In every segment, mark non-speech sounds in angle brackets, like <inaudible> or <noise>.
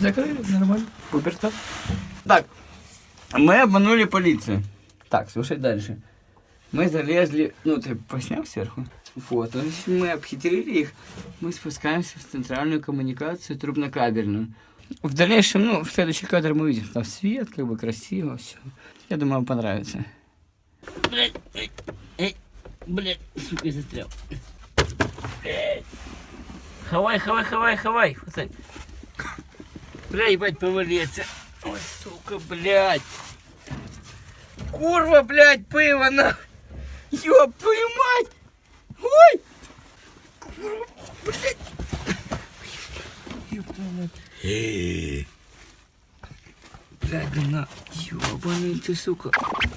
Закрыли, нормально. Пубертат. Так, мы обманули полицию. Так, слушай дальше. Мы залезли, ну ты поснял сверху? Вот, мы обхитрили их, мы спускаемся в центральную коммуникацию трубнокабельную. В дальнейшем, ну, в следующий кадр мы увидим, там свет, как бы красиво, все. Я думаю, вам понравится. Блять, эй, эй, блять, сука, я застрял. Эй. Хавай, хавай, хавай, хавай. Вот так. Бля, повалиться. Ой, сука, блядь. Курва, блядь, пиво. Ёб твою мать. Ой. Курва, блядь. Ёб твою мать. Блядь, на. Ёбаный ты, сука.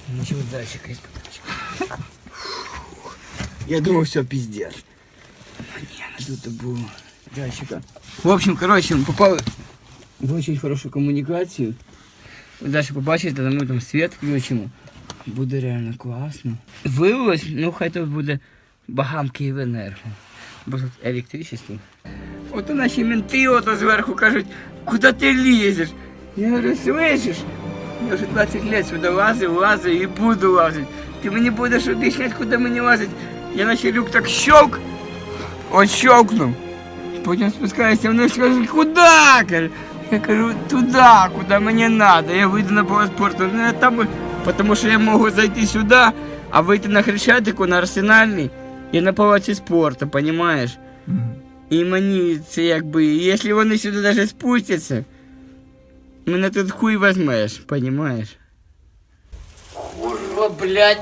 Ничего дальше, Крис, Я думал, все пиздец. Не, ну тут было. Дальше-ка. В общем, короче, он попал в очень хорошу комунікацію. Далі побачите, там, ми там світ включимо. Буде реально класно. Виявилось, ну хай тут буде Багам Київенерго. Бо тут електричество. От наші менти ото зверху кажуть, куди ти лізеш? Я говорю, слышиш? Я вже 20 лет сюди лазив, лазив і буду лазити. Ти мені будеш об'ясняти, куди мені лазити. Я наче люк так щелк, от щелкнув. Потім спускаюся вниз, кажуть, куди? Кажу, Я кажу, туди, куди мені треба. Я вийду на паспорту. Ну, я там, тому що я можу зайти сюди, а вийти на Хрещатику, на Арсенальний і на палаці спорту, розумієш? І мені це якби, якщо вони сюди навіть спустяться, мене тут хуй возьмеш, розумієш? Курва, блядь.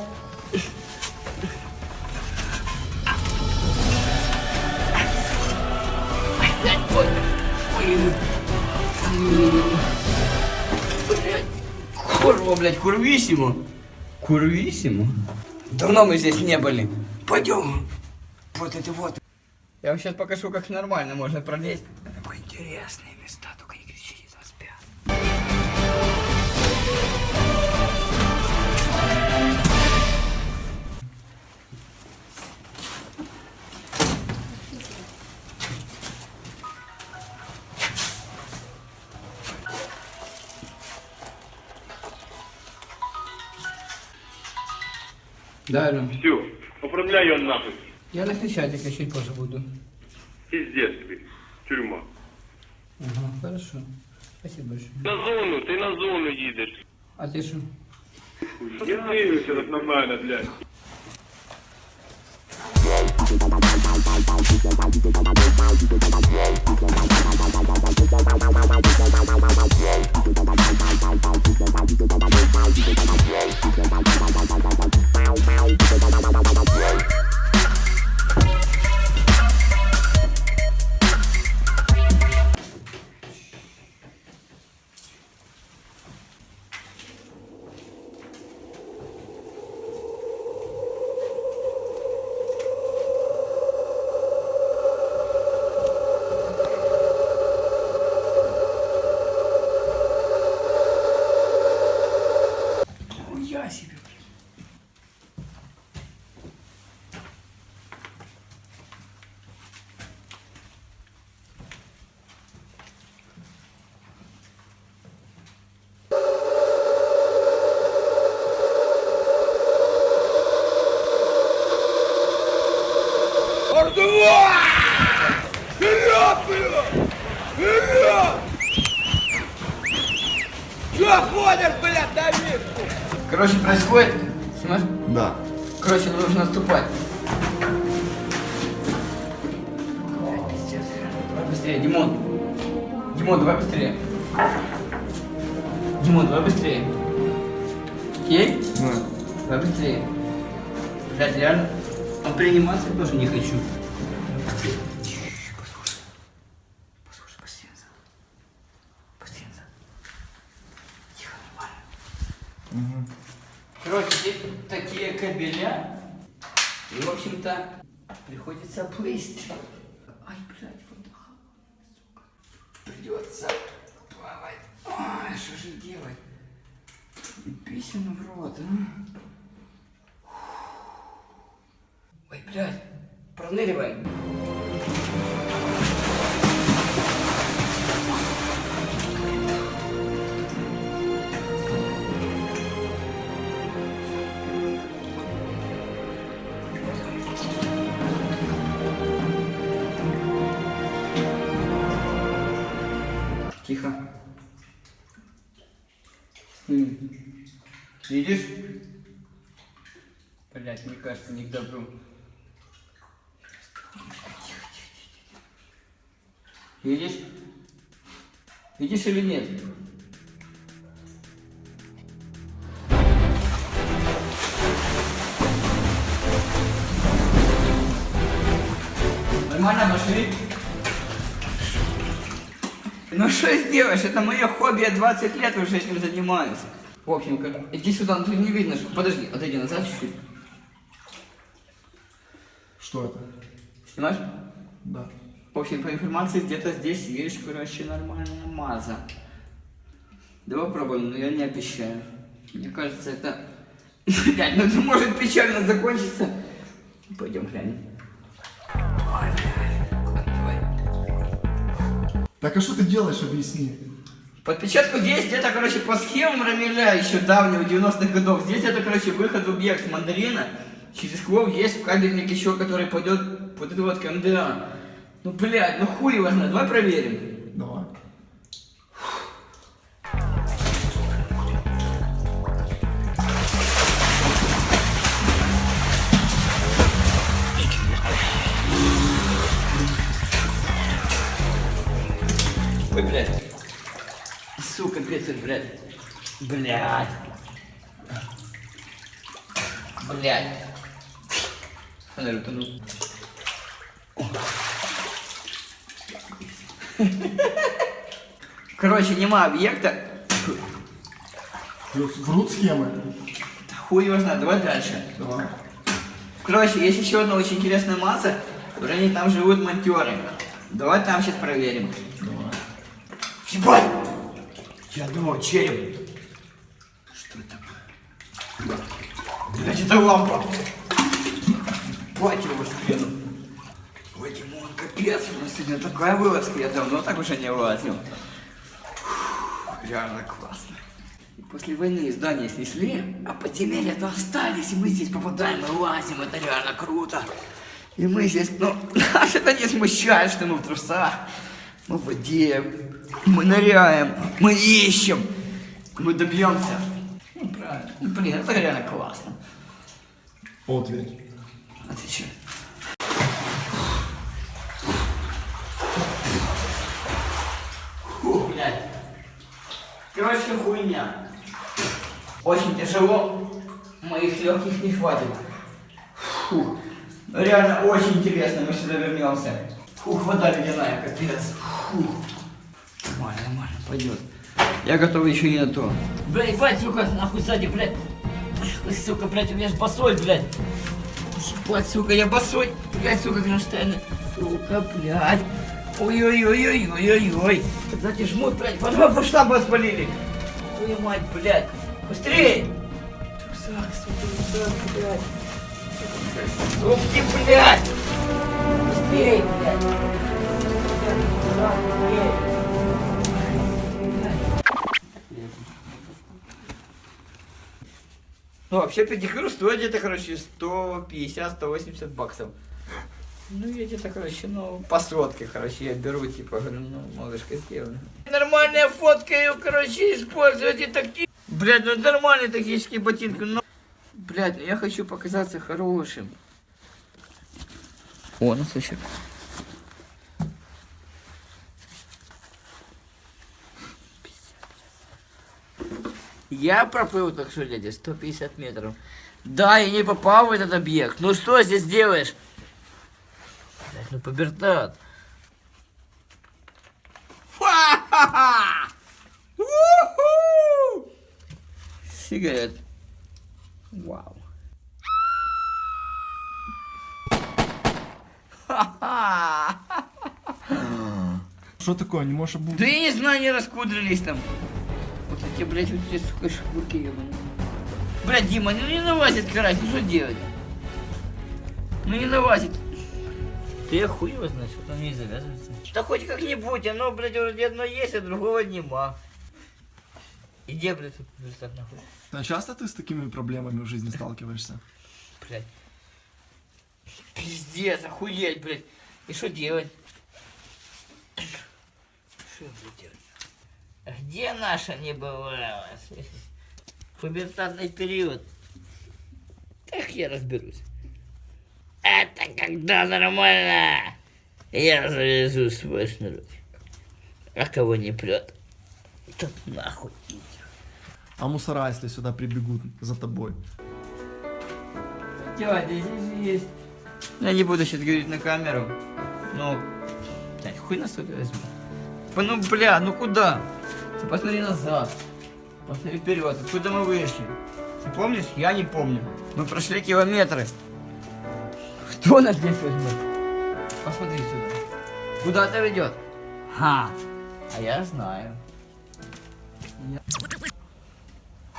Ой, ой, блядь. Курва, блядь, курвисимо. Курвисимо. Давно мы здесь не были. Пойдем. Вот это вот. Я вам сейчас покажу, как нормально можно пролезть. Интересные места, только Да, Ален. Все, оформляй ее нахуй. Я на Хрещатике чуть позже буду. Пиздец тебе. Тюрьма. Ага, хорошо. Спасибо большое. На зону, ти на зону їдеш. А ты что? Я дивлюся так мене, блядь. Хуя Короче, происходит... Снимаешь? Да. Короче, нужно наступать. Давай быстрее, Димон. Димон, давай быстрее. Димон, давай быстрее. Окей? Давай быстрее. Блядь, реально. А приниматься я тоже не хочу. Послушай. Послушай, пассиенza. Пассиенza. Тихо, нормально. Короче, здесь такие кабеля. И, в общем-то, приходится плыть. Ай, блядь, вода. Сука. Придется плавать. Ай, что же делать? Писем в рот, а? Ой, блядь, проныриваем. Видишь? Блять, мне кажется, не к добру. Видишь? Видишь или нет? Нормально пошли? Ну что сделаешь? Это мое хобби, я 20 лет уже этим занимаюсь. В общем, как... иди сюда, ну тут не видно, что... Подожди, отойди назад чуть-чуть. Что это? Снимаешь? Да. В общем, по информации, где-то здесь есть, короче, нормальная маза. Давай попробуем, но я не обещаю. Мне кажется, это... <laughs> Блядь, ну это может печально закончиться. Пойдем глянем. Так а что ты делаешь, объясни. Подпечатку здесь где-то, короче, по схемам Рамиля еще давнего 90-х годов. Здесь это, короче, выход в объект мандарина. Через клов есть кабельник еще, который пойдет под эту вот КМДА. Ну, блядь, ну хуй его знает. Давай проверим. Блядь. Блядь. Фонарь утонул. Короче, нема объекта. Плюс врут схемы. Да Хуй его знает, давай дальше. Давай. Короче, есть еще одна очень интересная масса. Уже они там живут монтеры. Давай там сейчас проверим. Давай. Ебать! Я думал, череп. Что это? Блять, это лампа. Его спину. Ой, Димон, капец, у нас сегодня такая вылазка, я давно так уже не вылазил. Фух, Реально классно. И после войны здания снесли, а подземелья-то остались, и мы здесь попадаем и лазим, это реально круто. И мы здесь, ну, <laughs> нас это не смущает, что мы в трусах. Мы в воде, мы ныряем, мы ищем, мы добьемся. Ну, правильно. Ну, блин, это реально классно. Вот ведь. Отвечай. Фу, блядь. Короче, хуйня. Очень тяжело. Моих легких не хватит. Фу. Ну, Реально очень интересно, мы сюда вернемся. Фух, вода ледяная, капец. Фу. Нормально, нормально, пойдет. Я готов еще не на то. Блядь, ебать, сука, нахуй сзади, блядь. Сука, блядь, у меня ж босой, блядь. Ебать, сука, я босой. Блядь, сука, кронштейны. Сука, блядь. Ой-ой-ой-ой-ой-ой-ой. Сзади жмут, блядь, по два штабу спалили. Твою мать, блядь. Быстрее. Рюкзак, сука, рюкзак, блядь. Сумки, блядь. Быстрее, блядь. Рюкзак, быстрее. Ну, вообще педикюр стоит где-то, короче, 150-180 баксов. Ну, я где-то, короче, ну, по сотке, короче, я беру, типа, говорю, ну, малышка сделана. Нормальная фотка ее, короче, использовать и такти... Блядь, ну нормальные тактические ботинки, но... Блядь, ну я хочу показаться хорошим. О, носочек. Я проплыл, так что, дядя, 150 метров. Да, я не попал в этот объект. Ну что здесь делаешь? Блядь, ну! У-ху! Сигарет. Вау. Что такое, не можешь обуть? Да я не знаю, не раскудрились там. Вот эти, блядь, вот эти, сука, шкурки ебаные. Блядь, Дима, ну не налазит карась, ну что делать? Ну не налазит. Ты я хуй его знаешь, вот он не завязывается. Да хоть как-нибудь, оно, блядь, вроде одно есть, а другого нема. Иди, блядь, тут верстак нахуй. А часто ты с такими проблемами в жизни сталкиваешься? Блядь. Пиздец, охуеть, блядь. И что делать? Что я буду делать? Где наша не бывала? Пубертатный период. Так я разберусь. Это когда нормально. Я завяжу свой шнурок. А кого не прет, тот нахуй. А мусора, если сюда прибегут за тобой? Дядя, здесь же есть. Я не буду сейчас говорить на камеру. Да, хуй на сотый возьму. Типа, Ну, бля, ну куда? Ты посмотри назад. Посмотри вперед. Откуда мы вышли? Ты помнишь? Я не помню. Мы прошли километры. Кто нас здесь возьмет? Посмотри сюда. Куда это ведет? Ха. А я знаю. Я-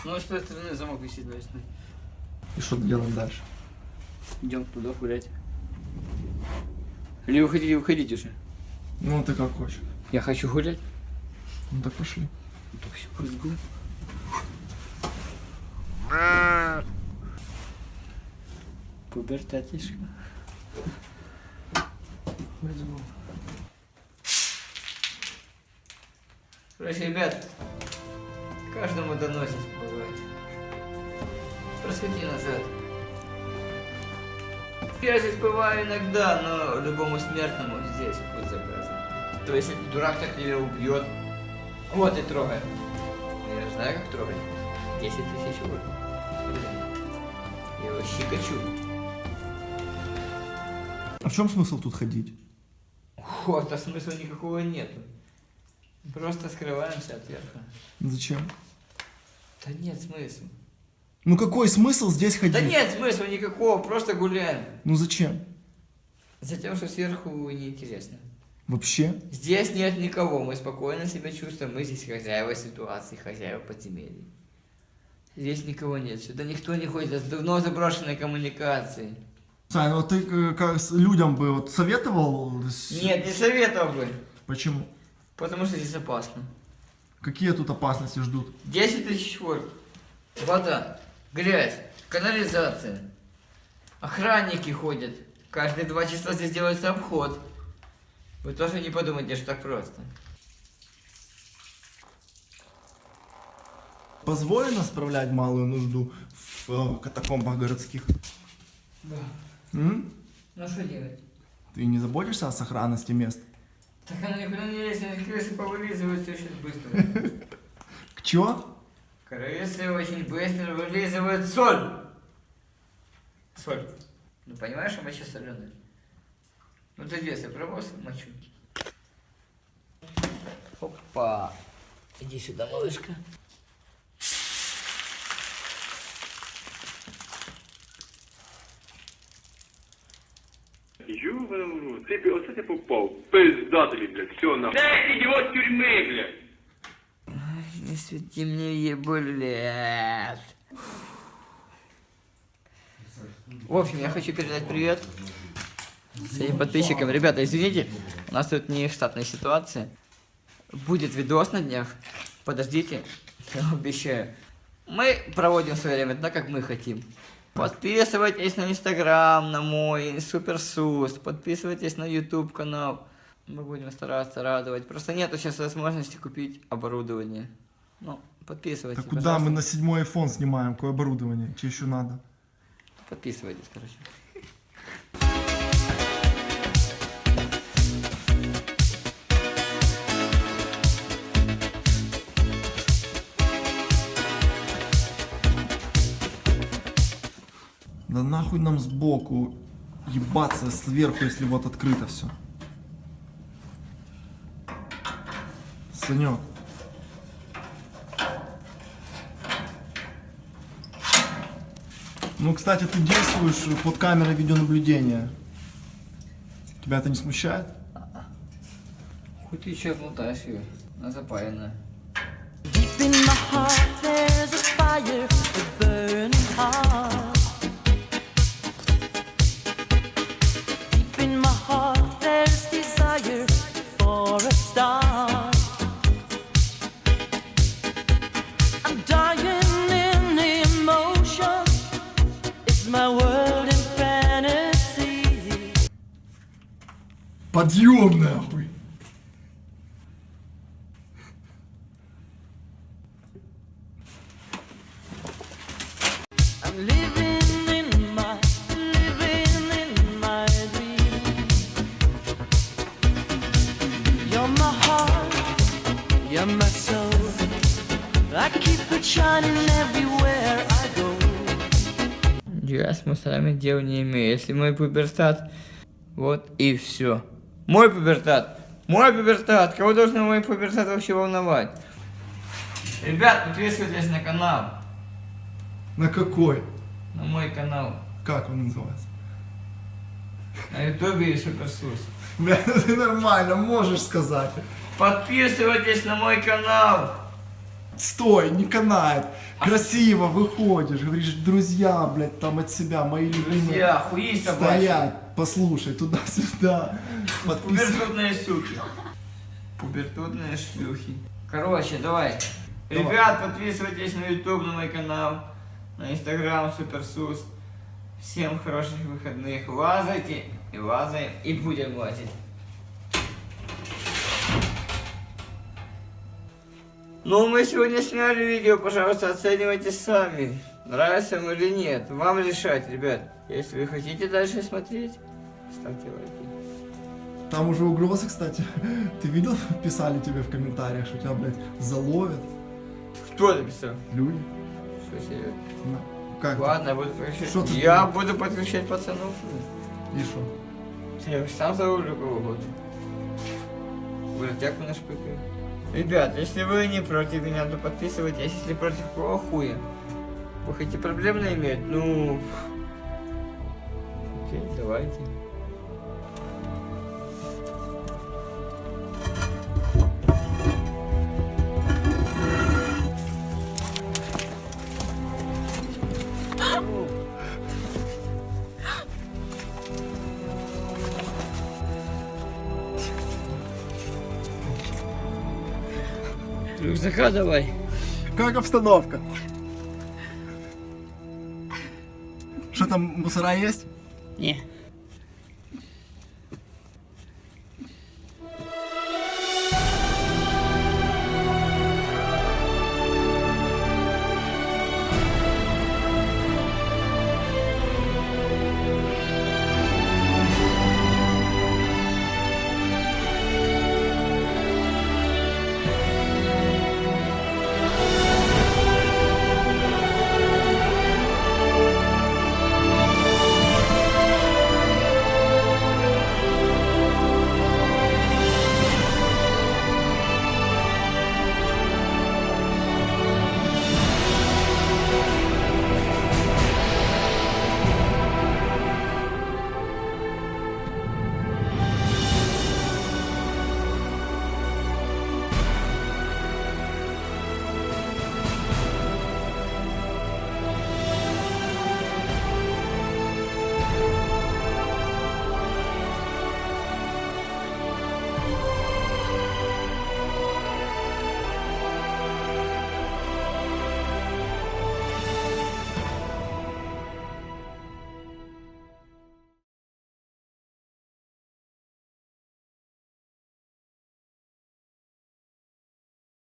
Ну, с той стороны замок висит, стой. И что делаем дальше? Идем туда гулять. Или вы хотите выходить уже? Ну, ты как хочешь. Я хочу гулять. Ну, так пошли. То все, go. Пубертатишка. Let's go. Короче, ребят, каждому доносит бывает. Просвети назад. Я здесь бываю иногда, но любому смертному здесь будет заказано. То есть, если дурак так тебя убьет, вот и трогай. Я же знаю, как трогать. 10 тысяч вот. Я его щекочу. А в чем смысл тут ходить? Вот, а смысла никакого нету. Просто скрываемся от верха. Зачем? Да нет смысла. Ну какой смысл здесь ходить? Да нет смысла никакого, просто гуляем. Ну зачем? Затем, что сверху неинтересно. Вообще? Здесь нет никого, мы спокойно себя чувствуем, мы здесь хозяева ситуации, хозяева подземелья. Здесь никого нет, сюда никто не ходит, это давно заброшенные коммуникации. Сань, вот ты э, как с- людям бы вот советовал? с- Нет, не советовал бы, Почему? потому что здесь опасно. Какие тут опасности ждут? 10 тысяч вольт, вода, грязь, канализация. Охранники ходят, каждые два часа здесь делается обход. Вы тоже не подумайте, что так просто. Позволено справлять малую нужду в э, катакомбах городских? Да. М? Ну что делать? Ты не заботишься о сохранности мест? Так она никуда не лезет, они крысы повылизываются очень быстро. <laughs> К чё? Крысы очень быстро вылизывают соль. Соль. Ну понимаешь, а моча соленая. Ну ты если пробовал мочу? Опа. Иди сюда, малышка. Ёбаный в рот. Ты, оце ти попав. Пизда тобі, блядь. Все, нахуй. Це ідіот тюрми, блядь. Не свети мне ебулет. В общем, я хочу передать привет всем подписчикам. Ребята, извините, у нас тут не штатная ситуация. Будет видос на днях. Подождите, я обещаю. Мы проводим свое время так, как мы хотим. Подписывайтесь на инстаграм, на мой суперсуст. Подписывайтесь на YouTube канал. Мы будем стараться радовать. Просто нету сейчас возможности купить оборудование. Ну, подписывайтесь. Так куда пожалуйста. мы на седьмой iPhone снимаем? Какое оборудование? Че еще надо? Подписывайтесь, короче. Да нахуй нам сбоку ебаться сверху, если вот открыто все. Санек. Ну, кстати, ты действуешь под камерой видеонаблюдения. Тебя это не смущает? Хоть ты еще болтаешь ее. Она запаянная. Deep in my heart, there's a fire, a burning and my soul. I keep it shining everywhere I go. Я с мусорами дел не имею. Если мой пубертат, вот и все. Мой пубертат! Мой пубертат! Кого должен мой пубертат вообще волновать? Ребят, подписывайтесь на канал. На какой? На мой канал. Как он называется? На ютубе и Суперсус. Бля, ты нормально можешь сказать. Подписывайтесь на мой канал. Стой, не канает. Красиво выходишь, говоришь, друзья, блядь, там от себя, мои любимые. Друзья, хуи. Стоять, послушай, туда-сюда. Подписывай. Пубертутные суки. Пубертутные шлюхи. Короче, давай. Давай. Ребят, подписывайтесь на YouTube, на мой канал, на Instagram Суперсус. Всем хороших выходных. Лазайте и лазаем и будем лазить. Ну, мы сегодня сняли видео, пожалуйста, оценивайте сами. Нравится вам или нет. Вам решать, ребят. Если вы хотите дальше смотреть, ставьте лайки. Там уже угрозы, кстати. <laughs> Ты видел, писали тебе в комментариях, что тебя, блядь, заловят Кто написал? люди? Что серьезно? Ну, Как? Ладно, я буду подключать. Я буду подключать пацанов. И что? Я сам зарулю кого угодно. Бродяку нашпыкаю. Ребят, если вы не против меня, то подписывайтесь. Если против какого хуя? Вы хотите проблемно иметь? Ну... Окей, давайте. Рюкзака давай. Как обстановка? Что там, мусора есть? Не.